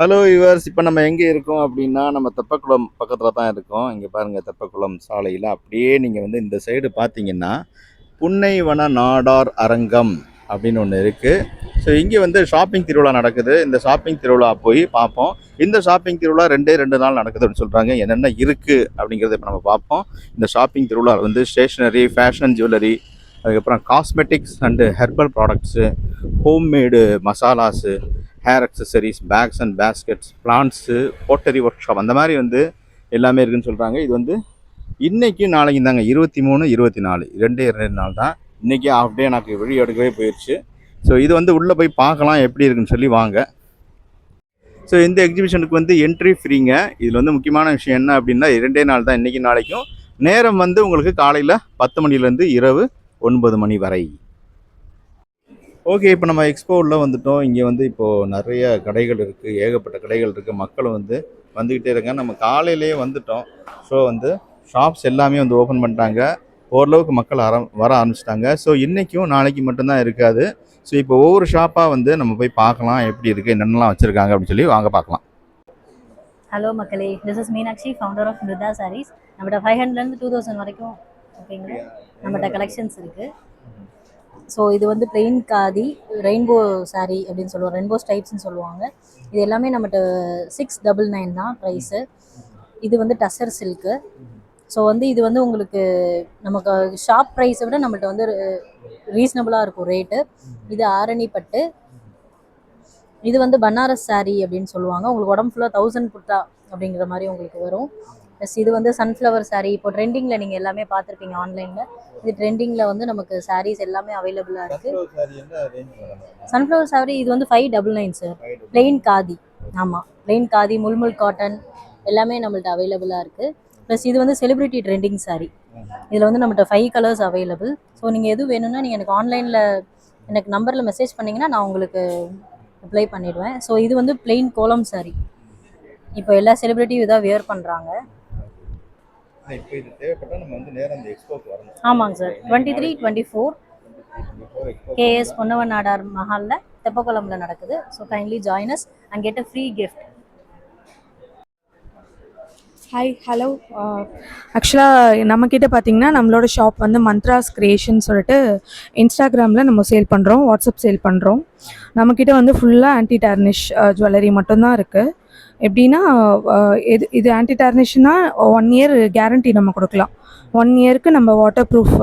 Hello yours இப்போ நம்ம எங்கே இருக்கோம் அப்படின்னா நம்ம தெப்பக்குளம் பக்கத்தில் தான் இருக்கோம். இங்கே பாருங்கள் தெப்பக்குளம் சாலையில். அப்படியே நீங்கள் வந்து இந்த சைடு பார்த்தீங்கன்னா புன்னைவன நாடார் அரங்கம் அப்படின்னு ஒன்று இருக்குது ஸோ இங்கே வந்து ஷாப்பிங் திருவிழா நடக்குது. இந்த ஷாப்பிங் திருவிழா போய் பார்ப்போம் இந்த ஷாப்பிங் திருவிழா ரெண்டே ரெண்டு நாள் நடக்குதுன்னு சொல்கிறாங்க என்னென்ன இருக்குது அப்படிங்கிறத இப்போ நம்ம பார்ப்போம் இந்த ஷாப்பிங் திருவிழா வந்து ஸ்டேஷ்னரி ஃபேஷன் ஜுவல்லரி அதுக்கப்புறம் cosmetics and herbal products homemade masalas hair accessories bags and baskets plants pottery workshop அந்த மாதிரி வந்து எல்லாமே இருக்குன்னு சொல்கிறாங்க இது வந்து இன்றைக்கும் நாளைக்கு தாங்க. இருபத்தி மூணு இருபத்தி நாலு. ரெண்டே ரெண்டு நாள் தான். இன்றைக்கி ஆஃப் டே எனக்கு வெளியே எடுக்கவே போயிடுச்சு ஸோ இது வந்து உள்ளே போய் பார்க்கலாம் எப்படி இருக்குன்னு சொல்லி வாங்க. ஸோ இந்த எக்ஸிபிஷனுக்கு வந்து என்ட்ரி ஃப்ரீங்க இதில் வந்து முக்கியமான விஷயம் என்ன அப்படின்னா இரண்டே நாள் தான் இன்றைக்கி நாளைக்கும். நேரம் வந்து உங்களுக்கு காலையில் பத்து மணிலேருந்து இரவு ஒன்பது மணி வரை. ஓகே இப்போ நம்ம எக்ஸ்போவில் வந்துட்டோம். இங்கே வந்து இப்போது நிறைய கடைகள் இருக்குது ஏகப்பட்ட கடைகள் இருக்குது மக்களும் வந்து வந்துக்கிட்டே இருக்காங்க. நம்ம காலையிலேயே வந்துட்டோம். ஸோ வந்து ஷாப்ஸ் எல்லாமே வந்து ஓப்பன் பண்ணிட்டாங்க. ஓரளவுக்கு மக்கள் ஆரம் வர ஆரம்பிச்சிட்டாங்க. ஸோ இன்றைக்கும் நாளைக்கு மட்டும்தான் இருக்காது. ஸோ இப்போ ஒவ்வொரு ஷாப்பாக வந்து நம்ம போய் பார்க்கலாம். எப்படி இருக்குது என்னென்னலாம் வச்சுருக்காங்க? அப்படின்னு சொல்லி வாங்க பார்க்கலாம். ஹலோ மக்களே. This is Meenakshi founder of Mirutha sarees நம்மகிட்ட ஃபைவ் ஹண்ட்ரட்லேருந்து டூ தௌசண்ட் வரைக்கும் ஓகேங்களா நம்மகிட்ட கலெக்ஷன்ஸ் இருக்குது ஸோ இது வந்து பிளெயின் காதி ரெயின்போ சாரீ அப்படின்னு சொல்லுவோம். ரெயின்போ ஸ்டைப்ஸ்னு சொல்லுவாங்க. இது எல்லாமே நம்மகிட்ட சிக்ஸ் டபுள் நைன் தான் ப்ரைஸு இது வந்து டசர் சில்க்கு ஸோ வந்து இது வந்து உங்களுக்கு நமக்கு ஷாப் ப்ரைஸை விட நம்மகிட்ட வந்து ரீசனபுளாக இருக்கும் ரேட்டு இது ஆரணி பட்டு. இது வந்து பனாரஸ் சாரீ அப்படின்னு சொல்லுவாங்க. உங்களுக்கு உடம்பு ஃபுல்லாக தௌசண்ட் புட்டா அப்படிங்கிற மாதிரி உங்களுக்கு வரும். ப்ளஸ் இது வந்து சன்ஃப்ளவர் saree. இப்போ ட்ரெண்டிங்கில் நீங்கள் எல்லாமே பார்த்துருப்பீங்க ஆன்லைனில் இது ட்ரெண்டிங்கில் வந்து நமக்கு sarees எல்லாமே அவைலபிளாக இருக்குது சன்ஃப்ளவர் saree இது வந்து five double nine sir plain khadi ஆமாம் பிளெயின் காதி முல்முல் காட்டன் எல்லாமே நம்மள்ட்ட அவைலபிளாக இருக்குது ப்ளஸ் இது வந்து செலிபிரிட்டி ட்ரெண்டிங் saree. இதில் வந்து நம்மகிட்ட ஃபைவ் கலர்ஸ் அவைலபிள் ஸோ நீங்கள் எது வேணும்னா நீங்கள் எனக்கு ஆன்லைனில் எனக்கு நம்பரில் மெசேஜ் பண்ணிங்கன்னா நான் உங்களுக்கு ரிப்ளை பண்ணிடுவேன். ஸோ இது வந்து பிளெயின் கோலம் saree. இப்போ எல்லா செலிபிரிட்டியும் இதாக வியர் பண்ணுறாங்க இப்போ இது தேவைப்பட்டால் நம்ம வந்து நேரம் அந்த எக்ஸ்போக்கு வரணும். ஆமாங்க sir. Twenty three twenty four KS Ponnavan Nadar மஹாலில் தெப்பக்குளம்ல நடக்குது. So kindly join us and get a free gift hi hello ஆக்சுவலாக நம்மக்கிட்ட பார்த்தீங்கன்னா நம்மளோட ஷாப் வந்து மந்த்ராஸ் கிரியேஷன் சொல்லிட்டு இன்ஸ்டாகிராமில் நம்ம சேல் பண்ணுறோம் வாட்ஸ்அப் சேல் பண்ணுறோம் நம்மக்கிட்ட வந்து ஃபுல்லாக ஆன்டி டார்னிஷ் ஜுவல்லரி மட்டும்தான் இருக்குது எப்படின்னா இது இது ஆன்டி டார்னிஷ்னா ஒன் இயர் கேரண்டி நம்ம கொடுக்கலாம். ஒன் இயருக்கு நம்ம வாட்டர் ப்ரூஃப்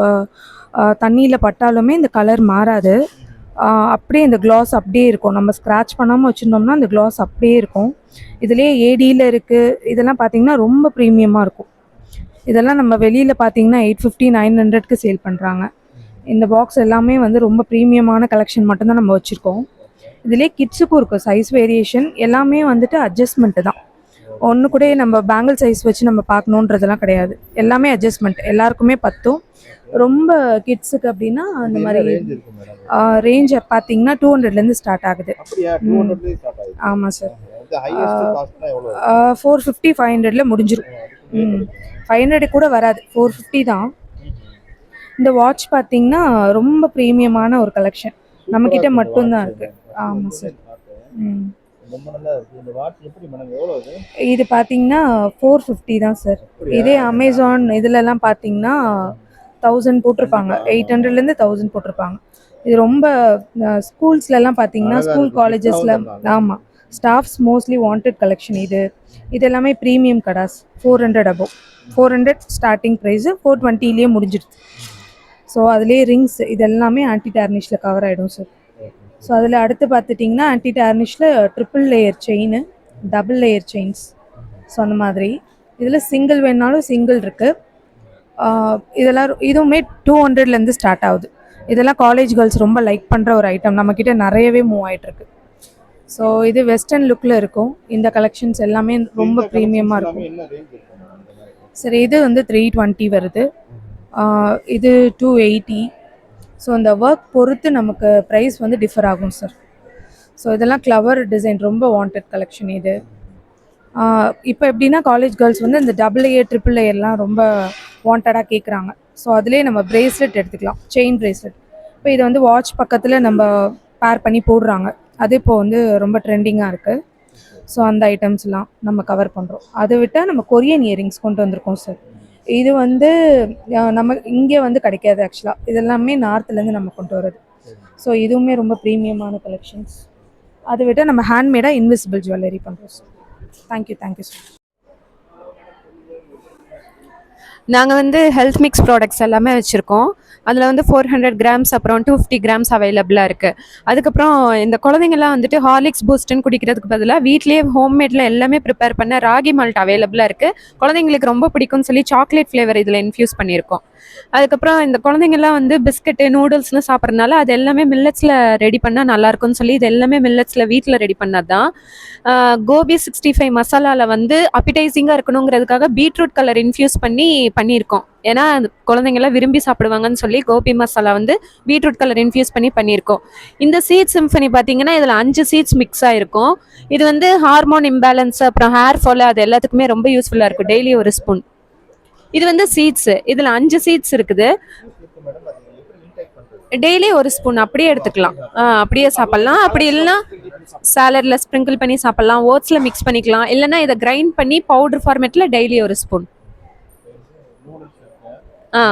தண்ணியில் பட்டாலுமே இந்த கலர் மாறாது. அப்படியே இந்த கிளாஸ் அப்படியே இருக்கும். நம்ம ஸ்க்ராட்ச் பண்ணாமல் வச்சுருந்தோம்னா அந்த கிளாஸ் அப்படியே இருக்கும். இதுலேயே ஏடியில் இருக்குது இதெல்லாம் பார்த்தீங்கன்னா ரொம்ப ப்ரீமியமாக இருக்கும். இதெல்லாம் நம்ம வெளியில் பார்த்தீங்கன்னா எயிட் ஃபிஃப்டி நைன் ஹண்ட்ரட்க்கு சேல் பண்ணுறாங்க இந்த பாக்ஸ் எல்லாமே வந்து ரொம்ப ப்ரீமியமான கலெக்ஷன் மட்டும்தான் நம்ம வச்சுருக்கோம். இதுலேயே கிட்ஸுக்கும் இருக்கும். சைஸ் வேரியேஷன் எல்லாமே வந்துட்டு அட்ஜஸ்ட்மெண்ட்டு தான். ஒன்று கூட நம்ம பேங்கிள் சைஸ் வச்சு நம்ம பார்க்கணுன்றதெல்லாம் கிடையாது. எல்லாமே அட்ஜஸ்ட்மெண்ட் எல்லாருக்குமே பத்தும். ரொம்ப கிட்ஸுக்கு அப்படின்னா அந்த மாதிரி ரேஞ்ச் பார்த்தீங்கன்னா டூ ஹண்ட்ரட்லேருந்து ஸ்டார்ட் ஆகுது. ஆமாம் சார் ஃபோர் ஃபிஃப்டி ஃபைவ் ஹண்ட்ரடில் முடிஞ்சிரும். ம். ஃபைவ் ஹண்ட்ரட் கூட வராது. ஃபோர் ஃபிஃப்டி தான். இந்த வாட்ச் பார்த்தீங்கன்னா ரொம்ப ப்ரீமியமான ஒரு கலெக்ஷன் நம்மக்கிட்ட மட்டும்தான் இருக்குது ஆமாம் சார். இது பார்த்தீங்கன்னா ஃபோர் ஃபிஃப்டி தான் சார். இதே அமேசான் இதுலலாம் பார்த்தீங்கன்னா தௌசண்ட் போட்டிருப்பாங்க. எயிட் ஹண்ட்ரட்லேருந்து தௌசண்ட் போட்டிருப்பாங்க. இது ரொம்ப ஸ்கூல்ஸ்லலாம் பார்த்தீங்கன்னா ஸ்கூல். காலேஜஸில் 1000 தான். ஆமாம் ஸ்டாஃப்ஸ் மோஸ்ட்லி வாண்டட் கலெக்ஷன் இது. இது எல்லாமே premium kadas four hundred above four hundred starting price four டுவெண்ட்டிலேயே முடிஞ்சிடுது. ஸோ அதுலேயே ரிங்ஸ் இது எல்லாமே ஆன்டி டார்னிஷில் கவர் ஆகிடும் சார். ஸோ அதில் அடுத்து பார்த்துட்டிங்கன்னா anti டார்னிஷில் triple layer chain double layer chains so அந்த மாதிரி. இதில் சிங்கிள் வேணாலும் சிங்கிள் இருக்குது இதெல்லாம் இதுவுமே டூ ஹண்ட்ரட்லேருந்து ஸ்டார்ட் ஆகுது. இதெல்லாம் காலேஜ் கேர்ள்ஸ் ரொம்ப லைக் பண்ணுற ஒரு ஐட்டம் நம்மக்கிட்ட நிறையவே மூவ் ஆகிட்டுருக்கு ஸோ இது வெஸ்டர்ன் லுக்கில் இருக்கும். இந்த கலெக்ஷன்ஸ் எல்லாமே ரொம்ப ப்ரீமியமாக இருக்கும்? சரி இது வந்து த்ரீ டுவெண்ட்டி வருது. இது டூ எயிட்டி ஸோ அந்த ஒர்க் பொறுத்து நமக்கு ப்ரைஸ் வந்து டிஃபர் ஆகும் சார் ஸோ இதெல்லாம் கிளவர் டிசைன் ரொம்ப வாண்டட் கலெக்ஷன் இது. இப்போ எப்படின்னா காலேஜ் கேர்ள்ஸ் வந்து இந்த டபுள் ஏர் ட்ரிபிள் ஏர்லாம் ரொம்ப வாண்டடாக கேட்குறாங்க ஸோ அதுலேயே நம்ம ப்ரேஸ்லெட் எடுத்துக்கலாம். செயின் ப்ரேஸ்லெட் இப்போ இதை வந்து வாட்ச் பக்கத்தில் நம்ம பேர் பண்ணி போடுறாங்க. அது இப்போ வந்து ரொம்ப ட்ரெண்டிங்காக இருக்குது ஸோ அந்த ஐட்டம்ஸ்லாம் நம்ம கவர் பண்ணுறோம் அதை விட்டால் நம்ம கொரியன் இயரிங்ஸ் கொண்டு வந்திருக்கோம் சார் இது வந்து நம்ம இங்கே வந்து கிடைக்காது ஆக்சுவலாக இதெல்லாமே நார்த்துலேருந்து நம்ம கொண்டு வர்றது. ஸோ இதுவுமே ரொம்ப ப்ரீமியமான கலெக்ஷன்ஸ் அதை விட நம்ம ஹேண்ட்மேடாக இன்விசிபிள் ஜுவல்லரி பண்ணுறோம் sir thank you thank you sir நாங்கள் வந்து ஹெல்த் மிக்ஸ் ப்ராடக்ட்ஸ் எல்லாமே வச்சுருக்கோம். அதில் வந்து ஃபோர் ஹண்ட்ரட் கிராம்ஸ் அப்புறம் டூ ஃபிஃப்டி கிராம்ஸ் அவைலபிளாக இருக்குது அதுக்கப்புறம் இந்த குழந்தைங்கள்லாம் வந்துட்டு ஹார்லிக்ஸ் பூஸ்ட்னு குடிக்கிறதுக்கு பதிலாக வீட்லேயே ஹோம்மேடில் எல்லாமே ப்ரிப்பேர் பண்ண ராகி மால்ட் அவைலபிளாக இருக்குது குழந்தைங்களுக்கு ரொம்ப பிடிக்கும்னு சொல்லி சாக்லேட் ஃப்ளேவர் இதில் இன்ஃப்யூஸ் பண்ணியிருக்கோம். அதுக்கப்புறம் இந்த குழந்தைங்கலாம் வந்து பிஸ்கட்டு நூடுல்ஸ்னு சாப்பிட்றதுனால அது எல்லாமே மில்லட்ஸில் ரெடி பண்ணால் நல்லாயிருக்கும்னு சொல்லி இது எல்லாமே மில்லட்ஸில் வீட்டில் ரெடி பண்ணது தான் கோபி சிக்ஸ்டி ஃபைவ் மசாலாவில் வந்து அப்பிடைசிங்காக இருக்கணுங்கிறதுக்காக பீட்ரூட் கலர் இன்ஃப்யூஸ் பண்ணி பண்ணியிருக்கோம். ஏன்னா அந்த குழந்தைங்கலாம் விரும்பி சாப்பிடுவாங்கன்னு சொல்லி கோபி மசாலா வந்து பீட்ரூட் கலர் இன்ஃப்யூஸ் பண்ணி பண்ணியிருக்கோம். இந்த சீட் சிம்ஃபனி பார்த்தீங்கன்னா இதில் அஞ்சு சீட்ஸ் மிக்ஸ் ஆகிருக்கும் இது வந்து ஹார்மோன் இம்பேலன்ஸ் அப்புறம் ஹேர் ஃபால் அது எல்லாத்துக்குமே ரொம்ப யூஸ்ஃபுல்லாக இருக்கும். டெய்லி ஒரு ஸ்பூன். இது வந்து சீட்ஸ் இதில் அஞ்சு சீட்ஸ் இருக்குது. டெய்லி ஒரு ஸ்பூன் அப்படியே எடுத்துக்கலாம். அப்படியே சாப்பிட்லாம். அப்படி இல்லைன்னா சாலட்ல ஸ்ப்ரிங்கிள் பண்ணி சாப்பிட்லாம். ஓட்ஸில் மிக்ஸ் பண்ணிக்கலாம். இல்லைன்னா இதை கிரைண்ட் பண்ணி பவுடர் ஃபார்மேட்டில் டெய்லி ஒரு ஸ்பூன் ஆ.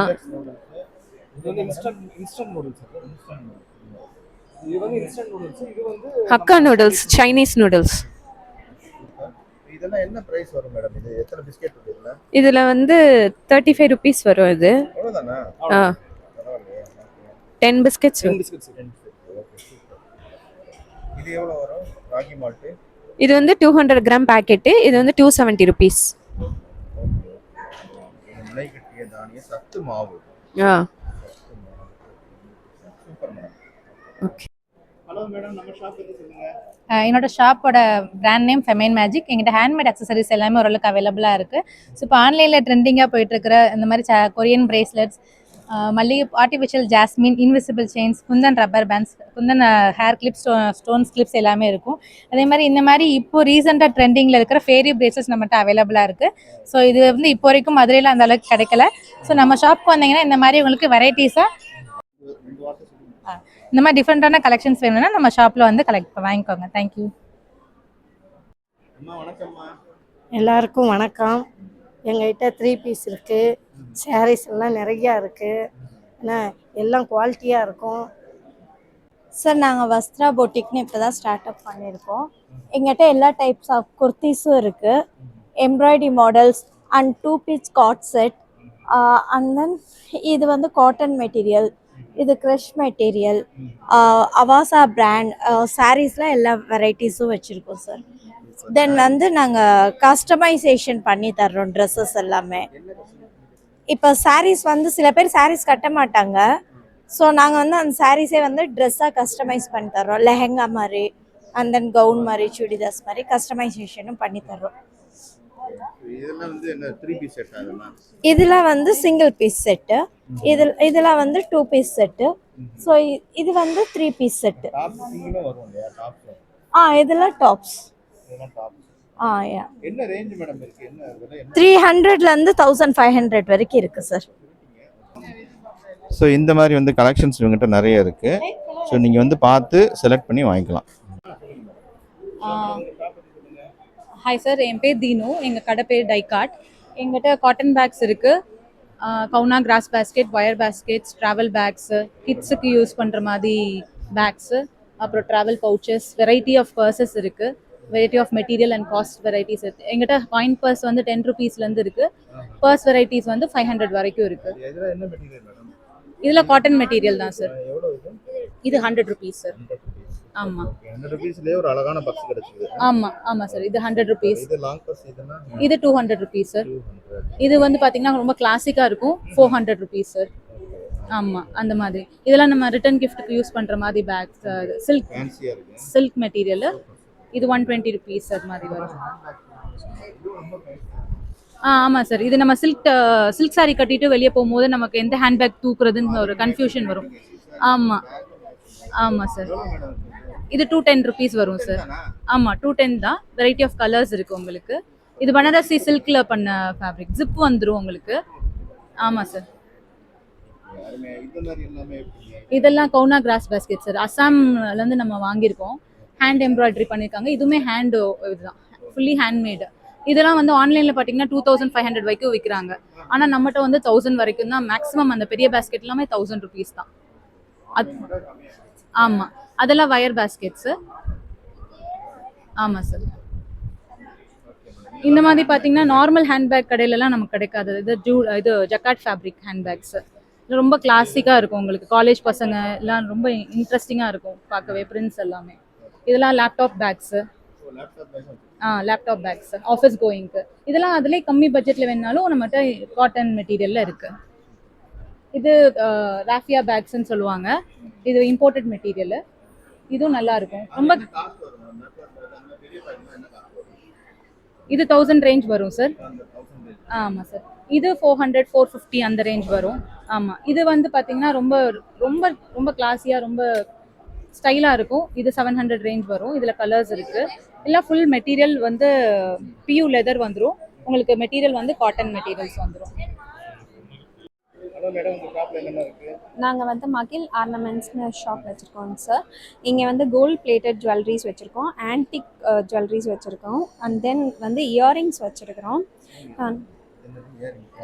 ஹக்கா நூடுல்ஸ் சைனீஸ் நூடுல்ஸ் இதெல்லாம் என்ன பிரைஸ் வரும் மேடம் இது எத்தனை பிஸ்கெட் இருக்கு இதுல? வந்து தேர்ட்டி ஃபைவ் ருபீஸ் வரும் இது. அவ்வளவுதானா? ஆ. டென் பிஸ்கெட்ஸ் பிஸ்கெட்ஸ் இது எவ்வளவு வரும்? ராகி மால்ட் இது வந்து டூ ஹண்ட்ரட் கிராம் பேக்கெட்டு இது வந்து டூ செவன்ட்டி ருபீஸ் நிலை கட்டிய தானிய சத்து மாவு. ஆ. சூப்பர் மேடம் ஓகே என்னோட ஷாப்போட பிராண்ட் நேம் ஃபெமைன் மேஜிக் எங்கிட்ட ஹேண்ட்மேட் அக்சசரிஸ் எல்லாமே ஓரளவுக்கு அவைலபிளாக இருக்குது ஸோ இப்போ ஆன்லைனில் ட்ரெண்டிங்காக போயிட்டுருக்கிற இந்த மாதிரி ச கொரியன் பிரேஸ்லெட்ஸ் மல்லிகை artificial jasmine invisible chains kundan rubber bands kundan hair clips stones clips எல்லாமே இருக்கும். அதே மாதிரி இந்த மாதிரி இப்போ ரீசெண்டாக ட்ரெண்டிங்கில் இருக்கிற ஃபேரி பிரேசஸ் நம்மகிட்ட அவைலபிளாக இருக்குது ஸோ இது வந்து இப்போ வரைக்கும் மதுரையில் அந்த அளவுக்கு கிடைக்கல. ஸோ நம்ம ஷாப்க்கு வந்தீங்கன்னா இந்த மாதிரி உங்களுக்கு வெரைட்டிஸாக இந்த மாதிரி டிஃப்ரெண்ட்டான கலெக்ஷன்ஸ் வேணும்னா நம்ம ஷாப்பில் வந்து கலெக்ட் வாங்கிக்கோங்க. தேங்க்யூ எல்லாருக்கும் வணக்கம். எங்ககிட்ட த்ரீ பீஸ் இருக்குது சாரீஸ் எல்லாம் நிறையா இருக்குது ஏன்னா எல்லாம் குவாலிட்டியாக இருக்கும். சார் நாங்கள் வஸ்த்ரா பொட்டிக்னு இப்போ தான் ஸ்டார்ட் அப் பண்ணியிருக்கோம். எங்கிட்ட எல்லா டைப்ஸ் ஆஃப் குர்த்திஸும் இருக்குது embroidery models and two piece coord set and then இது வந்து காட்டன் மெட்டீரியல் இது க்ரஷ் மெட்டீரியல் அவாசா பிராண்ட் சாரீஸ்லாம் எல்லா வெரைட்டிஸும் வச்சுருக்கோம் சார் தென் வந்து நாங்கள் கஸ்டமைசேஷன் பண்ணி தர்றோம் ட்ரெஸ்ஸஸ் எல்லாமே. இப்போ சாரீஸ் வந்து சில பேர் சாரீஸ் கட்ட மாட்டாங்க. ஸோ நாங்கள் வந்து அந்த சாரீஸே வந்து ட்ரெஸ்ஸாக கஸ்டமைஸ் பண்ணி தர்றோம். லெஹெங்கா மாதிரி அண்ட் தென் கவுன் மாதிரி சுடிதாஸ் மாதிரி கஸ்டமைசேஷனும் பண்ணி தர்றோம். இதெல்லாம் வந்து என்ன த்ரீ பீஸ் செட் அதெல்லாம்? இதில் வந்து சிங்கிள் பீஸ் செட்டு இதில் இதில் வந்து டூ பீஸ் செட்டு ஸோ இது வந்து த்ரீ பீஸ் செட்டு ஆ இதில் டாப்ஸ் இதெல்லாம் டாப் ஆ யா என்ன ரேஞ்ச் மேடம் இருக்கு? என்ன த்ரீ ஹண்ட்ரட்லேருந்து தௌசண்ட் ஃபைவ் ஹண்ட்ரட் வரைக்கும் இருக்குது சார் ஸோ இந்த மாதிரி வந்து கலெக்ஷன்ஸ் இவங்ககிட்ட நிறைய இருக்கு. ஸோ நீங்கள் வந்து பார்த்து செலக்ட் பண்ணி வாங்கிக்கலாம். ஹாய் சார் என் பேர் தீனு. எங்கள் கடை பேர் டைகாட் எங்கிட்ட காட்டன் பேக்ஸ் இருக்குது kauna grass basket wire baskets travel bags கிட்ஸுக்கு யூஸ் பண்ணுற மாதிரி பேக்ஸு அப்புறம் travel pouches variety of purses இருக்குது variety of material and cost varieties இருக்குது எங்கிட்ட காயின் பர்ஸ் வந்து டென் ருபீஸ்லேருந்து இருக்குது பர்ஸ் வெரைட்டிஸ் வந்து ஃபைவ் ஹண்ட்ரட் வரைக்கும் இருக்குது இதில் காட்டன் மெட்டீரியல் தான் சார் இது? ஹண்ட்ரட் ருபீஸ் சார் ஆமாம் ஹண்ட்ரட் ஒரு அழகான பக்ஸ் கிடைச்சிது ஆமாம் ஆமாம் சார் இது ஹண்ட்ரட் ருபீஸ் இது லாங் பர்ஸ் இதுனா இது டூ ஹண்ட்ரட் ருபீஸ் சார் இது வந்து பார்த்தீங்கன்னா ரொம்ப கிளாசிக்காக இருக்கும். ஃபோர் ஹண்ட்ரட் ருபீஸ் சார் ஆமாம் அந்த மாதிரி. இதெல்லாம் நம்ம ரிட்டன் கிஃப்ட்டுக்கு யூஸ் பண்ணுற மாதிரி பேக்ஸ் சில்க் சில்க் மெட்டீரியல் இது ஒன் டுவெண்ட்டி ருபீஸ் அது மாதிரி வரும். ஆ ஆமாம் சார் இது நம்ம சில்க் சில்க் saree கட்டிட்டு வெளியே போகும்போது நமக்கு எந்த ஹேண்ட்பேக் தூக்குறதுன்னு ஒரு கன்ஃபியூஷன் வரும். ஆமாம் ஆமாம் சார் இது டூ டென் ருபீஸ் வரும் சார் ஆமாம் டூ டென் தான். வெரைட்டி ஆஃப் கலர்ஸ் இருக்குது உங்களுக்கு. இது பனாரசி சில்கில் பண்ண ஃபேப்ரிக் ஜிப் வந்துடும் உங்களுக்கு. ஆமாம் சார்? இதெல்லாம் கவுனா கிராஸ் பேஸ்கெட் சார் அஸ்ஸாம்லேருந்து நம்ம வாங்கியிருக்கோம். ஹேண்ட் எம்ப்ராய்டரி பண்ணியிருக்காங்க. இதுவுமே ஹேண்டு இதுதான். ஃபுல்லி ஹேண்ட்மேடு இதெல்லாம் வந்து ஆன்லைனில் பார்த்தீங்கன்னா டூ தௌசண்ட் ஃபைவ் ஹண்ட்ரட் வரைக்கும் விற்கிறாங்க ஆனால் நம்மகிட்ட வந்து தௌசண்ட் வரைக்கும் தான். மேக்ஸிமம் அந்த பெரிய பேஸ்கெட் எல்லாமே தௌசண்ட் ருபீஸ் தான். அது ஆமாம் அதெல்லாம் வயர் பேஸ்கெட்ஸு ஆமாம் சார் இந்த மாதிரி பார்த்தீங்கன்னா நார்மல் ஹேண்ட்பேக் கடையிலலாம் நமக்கு கிடைக்காது. இது ஜூ இது ஜக்காட் ஃபேப்ரிக் ஹேண்ட்பேக்ஸ் இது ரொம்ப கிளாசிக்காக இருக்கும் உங்களுக்கு. காலேஜ் பசங்க எல்லாம் ரொம்ப இன்ட்ரெஸ்டிங்காக இருக்கும் பார்க்கவே பிரிண்ட்ஸ் எல்லாமே. இதெல்லாம் laptop bags ah laptop bags office கோயிங்க்கு இதெல்லாம் அதிலே கம்மி பட்ஜெட்டில் வேணாலும் நம்மகிட்ட காட்டன் மெட்டீரியலில் இருக்குது இது ராஃபியா பேக்ஸ்ன்னு சொல்லுவாங்க. இது இம்போர்ட்டட் மெட்டீரியலு இதுவும் நல்லா இருக்கும். ரொம்ப இது தௌசண்ட் ரேஞ்ச் வரும் சார் ஆமாம் சார் இது ஃபோர் ஹண்ட்ரட் ஃபோர் ஃபிஃப்டி அந்த ரேஞ்ச் வரும். ஆமாம் இது வந்து பார்த்தீங்கன்னா ரொம்ப ரொம்ப ரொம்ப கிளாஸியாக ரொம்ப ஸ்டைலாக இருக்கும். இது செவன் ஹண்ட்ரட் ரேஞ்ச் வரும். இதில் கலர்ஸ் இருக்குது எல்லாம் ஃபுல் மெட்டீரியல் வந்து பியூ லெதர் வந்துடும் உங்களுக்கு மெட்டீரியல் வந்து காட்டன் மெட்டீரியல்ஸ் வந்துடும் ஹலோ மேடம் உங்கள் ஷாப்பில் என்னென்ன இருக்குது நாங்கள் வந்து மகில் ஆர்னமெண்ட்ஸ்னு ஷாப் வச்சுருக்கோம் சார் இங்கே வந்து கோல்ட் பிளேட்டட் ஜுவல்லரிஸ் வச்சுருக்கோம் ஆன்டிக் ஜுவல்லரிஸ் வச்சுருக்கோம் அண்ட் தென் வந்து இயரிங்ஸ் வச்சுருக்கிறோம்.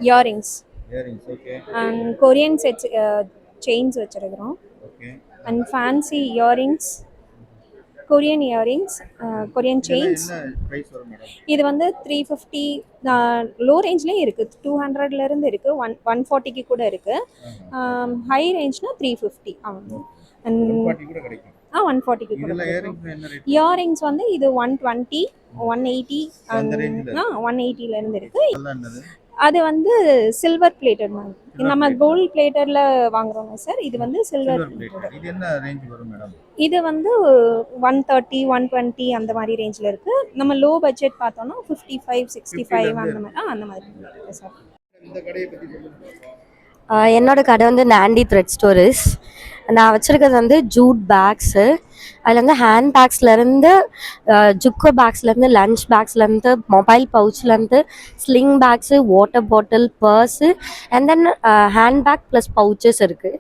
Earrings and Korean sets chains வச்சுருக்கிறோம். And fancy earrings Korean earrings Korean chains இது வந்து த்ரீ ஃபிஃப்டி லோ ரேஞ்ச்லேயும் இருக்குது டூ ஹண்ட்ரட்லேருந்து இருக்குது ஒன் ஒன் ஃபார்ட்டிக்கு கூட இருக்குது ஹை ரேஞ்ச்னா த்ரீ ஃபிஃப்டி ஆமாம் ஆ ஒன் ஃபார்ட்டிக்கு கூட. இயரிங்ஸ் வந்து இது one twenty one eighty ah one எயிட்டிலேருந்து இருக்குது அது வந்து சில்வர் பிளேட்டட் மேம் நம்ம. கோல்ட் பிளேட்டரில் வாங்குறோங்க சார் இது வந்து சில்வர் இது என்ன ரேஞ்ச் வரும் மேடம் இது வந்து ஒன் தேர்ட்டி ஒன் டுவெண்ட்டி அந்த மாதிரி ரேஞ்சில் இருக்குது நம்ம லோ பட்ஜெட் பார்த்தோம்னா ஃபிஃப்டி ஃபைவ் சிக்ஸ்டி 50 ஃபைவ் அந்த மாதிரி அந்த மாதிரி இருக்குது சார் இந்த கடையை பற்றி சொல்லுங்க ஆஹ் என்னோட கடை வந்து நாண்டி த்ரெட் ஸ்டோரிஸ் நான் வச்சுருக்கிறது வந்து ஜூட் பேக்ஸு அதில் வந்து ஹேண்ட் பேக்ஸ்லேருந்து ஜுக்கோ பேக்ஸ்லேருந்து லஞ்ச் பேக்ஸ்லேருந்து mobile பவுச்லேருந்து sling bags water bottle purse and then hand bag plus pouches இருக்குது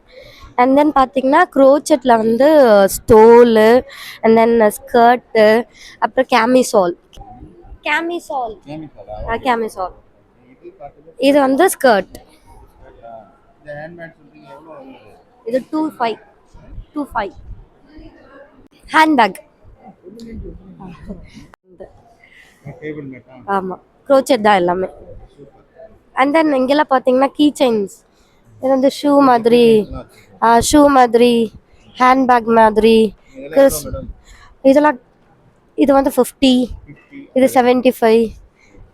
அண்ட் தென் பார்த்தீங்கன்னா க்ரோச்செட்டில் வந்து ஸ்டோலு அண்ட் தென் ஸ்கர்ட்டு அப்புறம் கேமிசால் கேமிசால் கேமிசால் இது வந்து ஸ்கர்ட் இந்த ஹேண்ட்மேட் சொல்றீங்க எவ்வளோ இது two five two five handbag ஆமாம் க்ரோச்செட் தான் எல்லாமே. அண்ட் தென் இங்கெல்லாம் பார்த்தீங்கன்னா கீ செயின்ஸ் இது வந்து ஷூ மாதிரி ஷூ மாதிரி ஹேண்ட்பேக் மாதிரி இதெல்லாம் இது வந்து ஃபிஃப்டி இது செவன்ட்டி ஃபைவ்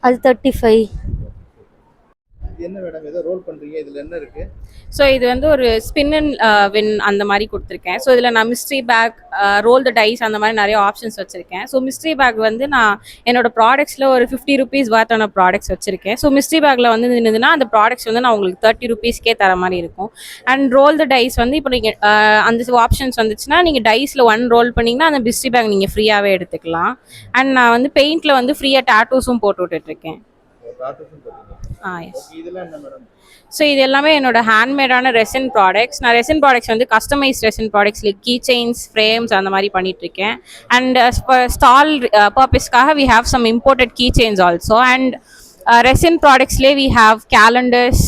அது தேர்ட்டி ஃபைவ் இது என்ன மேடம் ஏதோ ரோல் பண்ணுறீங்க இதில் என்ன இருக்குது ஸோ இது வந்து ஒரு ஸ்பின் அண்ட் வின் அந்த மாதிரி கொடுத்துருக்கேன். ஸோ இதில் நான் mystery bag roll the dice அந்த மாதிரி நிறைய ஆப்ஷன்ஸ் வச்சுருக்கேன். ஸோ மிஸ்ட்ரி பேக் வந்து நான் என்னோட ப்ராடக்ட்ஸில் ஒரு ஃபிஃப்டி ருபீஸ் வாத்தான ப்ராடக்ட்ஸ் வச்சுருக்கேன். ஸோ மிஸ்ட்ரி பேக்கில் வந்து இருந்ததுன்னா அந்த ப்ராடக்ட்ஸ் வந்து நான் உங்களுக்கு தேர்ட்டி ருபீஸ்க்கே தர மாதிரி இருக்கும். அண்ட் ரோல் த டைஸ் வந்து இப்போ நீங்கள் அந்த ஆப்ஷன்ஸ் வந்துச்சுன்னா நீங்கள் டைஸில் ஒன் ரோல் பண்ணிங்கன்னா அந்த மிஸ்ட்ரி பேக் நீங்கள் ஃப்ரீயாகவே எடுத்துக்கலாம். அண்ட் நான் வந்து பெயிண்டில் வந்து ஃப்ரீயாக டேட்டூஸும் போட்டு விட்டுட்ருக்கேன் ஆ எஸ் ஸோ இது எல்லாமே என்னோட ஹேண்ட்மேடான ரெசின் ப்ராடக்ட்ஸ் நான் ரெசின் ப்ராடக்ட்ஸ் வந்து customise resin products like key chains frames அந்த மாதிரி பண்ணிட்டு இருக்கேன் அண்ட் ஸ்டால் பர்பஸ்க்காக we have some imported key chains also and resin ப்ராடக்ட்ஸ்லேயே we have calendars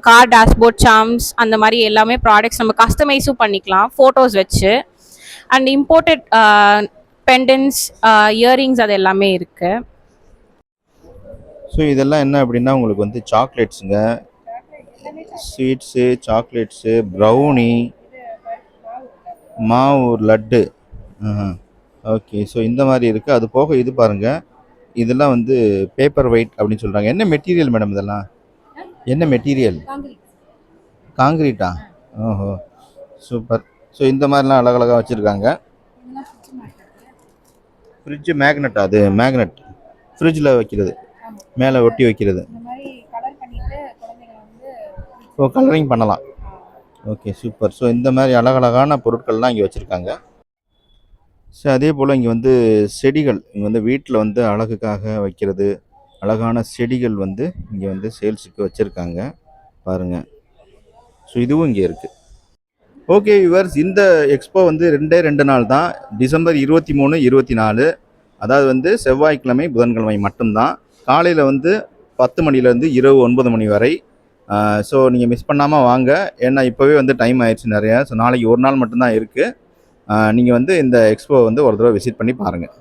car dashboard charms அந்த மாதிரி எல்லாமே ப்ராடக்ட்ஸ் நம்ம கஸ்டமைஸும் பண்ணிக்கலாம் ஃபோட்டோஸ் வச்சு. அண்ட் இம்போர்ட்டட் பெண்டன்ஸ் இயரிங்ஸ் அது எல்லாமே இருக்குது ஸோ இதெல்லாம் என்ன அப்படின்னா உங்களுக்கு வந்து சாக்லேட்ஸுங்க ஸ்வீட்ஸு சாக்லேட்ஸு ப்ரௌனி மாவு லட்டு. ஓகே ஸோ இந்த மாதிரி இருக்குது அது போக இது பாருங்கள் இதெல்லாம் வந்து பேப்பர் ஒயிட் அப்படின்னு சொல்கிறாங்க என்ன மெட்டீரியல் மேடம் இதெல்லாம்? என்ன மெட்டீரியல் காங்கிரீட்டா ஓஹோ. சூப்பர் ஸோ இந்த மாதிரிலாம் அழகழகாக வச்சுருக்காங்க. ஃப்ரிட்ஜு மேக்னெட்டா அது? மேக்னெட் ஃப்ரிட்ஜில் வைக்கிறது. மேலே ஒட்டி வைக்கிறது. ஓ கலரிங் பண்ணலாம். ஓகே சூப்பர் ஸோ இந்த மாதிரி அழகழகான பொருட்கள்லாம் இங்கே வச்சுருக்காங்க. ஸோ அதே போல் இங்கே வந்து செடிகள் இங்கே வந்து வீட்டில் வந்து அழகுக்காக வைக்கிறது அழகான செடிகள் வந்து இங்கே வந்து சேல்ஸுக்கு வச்சுருக்காங்க. பாருங்கள் ஸோ இதுவும் இங்கே இருக்குது ஓகே விவர்ஸ் இந்த எக்ஸ்போ வந்து ரெண்டே ரெண்டு நாள் தான். டிசம்பர் இருபத்தி மூணு இருபத்தி நாலு. அதாவது வந்து செவ்வாய்க்கிழமை புதன்கிழமை மட்டும்தான். காலையில் வந்து பத்து மணிலேருந்து இரவு ஒன்பது மணி வரை. ஸோ நீங்கள் மிஸ் பண்ணாமல் வாங்க. ஏன்னா இப்போவே வந்து டைம் ஆயிடுச்சு நிறையா. ஸோ நாளைக்கு ஒரு நாள் மட்டும்தான் இருக்குது நீங்கள் வந்து இந்த எக்ஸ்போ வந்து ஒரு தடவை விசிட் பண்ணி பாருங்கள்